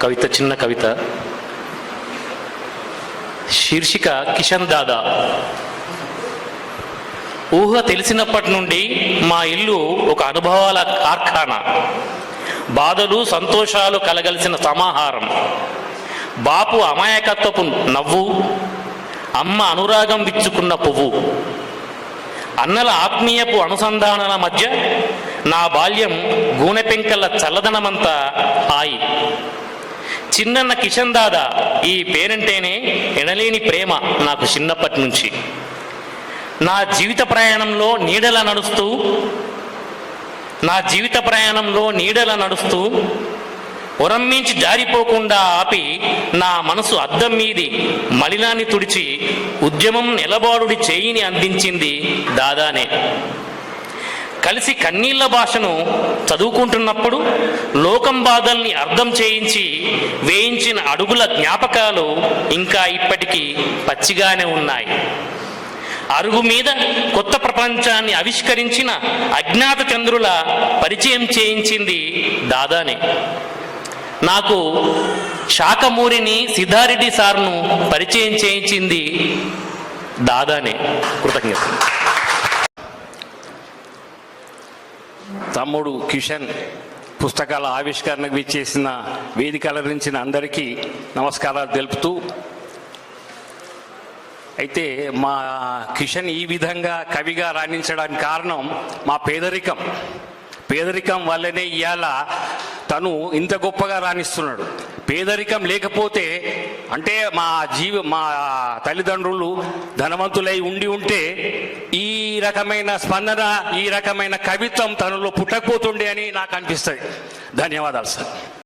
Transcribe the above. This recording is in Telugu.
కవిత చిన్న కవిత. శీర్షిక కిషన్ దాదా. ఊహ తెలిసినప్పటి నుండి మా ఇల్లు ఒక అనుభవాల కార్ఖానా. బాధలు సంతోషాలు కలగలిసిన సమాహారం. బాపు అమాయకత్వపు నవ్వు అమ్మ అనురాగం విచ్చుకున్న పువ్వు. అన్నల ఆత్మీయపు అనుసంధానాల మధ్య నా బాల్యం గూనె చల్లదనమంతా హాయి చిన్నన్న కిషన్ దాదా ఈ పేరంటేనే ఎనలేని ప్రేమ నాకు చిన్నప్పటి నుంచి నా జీవిత ప్రయాణంలో నీడల నడుస్తూ నా జీవిత ప్రయాణంలో నీడల నడుస్తూ ఉరమ్మించి జారిపోకుండా ఆపి నా మనసు అద్దం మీది మలినాన్ని తుడిచి ఉద్యమం నిలబాడుడి చేయిని అందించింది దాదానే. కలిసి కన్నీళ్ళ భాషను చదువుకుంటున్నప్పుడు లోకం బాధల్ని అర్థం చేయించి వేయించిన అడుగుల జ్ఞాపకాలు ఇంకా ఇప్పటికీ పచ్చిగానే ఉన్నాయి. అరుగు మీద కొత్త ప్రపంచాన్ని ఆవిష్కరించిన అజ్ఞాత చంద్రుల పరిచయం చేయించింది దాదానే. నాకు శాఖమూరిని సిద్ధారెడ్డి సార్ను పరిచయం చేయించింది దాదానే. కృతజ్ఞత తమ్ముడు కిషన్ పుస్తకాల ఆవిష్కరణకు విచ్చేసిన వేదిక అలరించిన అందరికీ నమస్కారాలు తెలుపుతూ అయితే మా కిషన్ ఈ విధంగా కవిగా రాణించడానికి కారణం మా పేదరికం. పేదరికం వల్లనే ఇవాళ తను ఇంత గొప్పగా రాణిస్తున్నాడు. పేదరికం లేకపోతే అంటే మా జీవ మా తల్లిదండ్రులు ధనవంతులై ఉండి ఉంటే ఈ రకమైన స్పందన ఈ రకమైన కవిత్వం తనలో పుట్టకపోతుండే అని నాకు అనిపిస్తుంది. ధన్యవాదాలు సార్.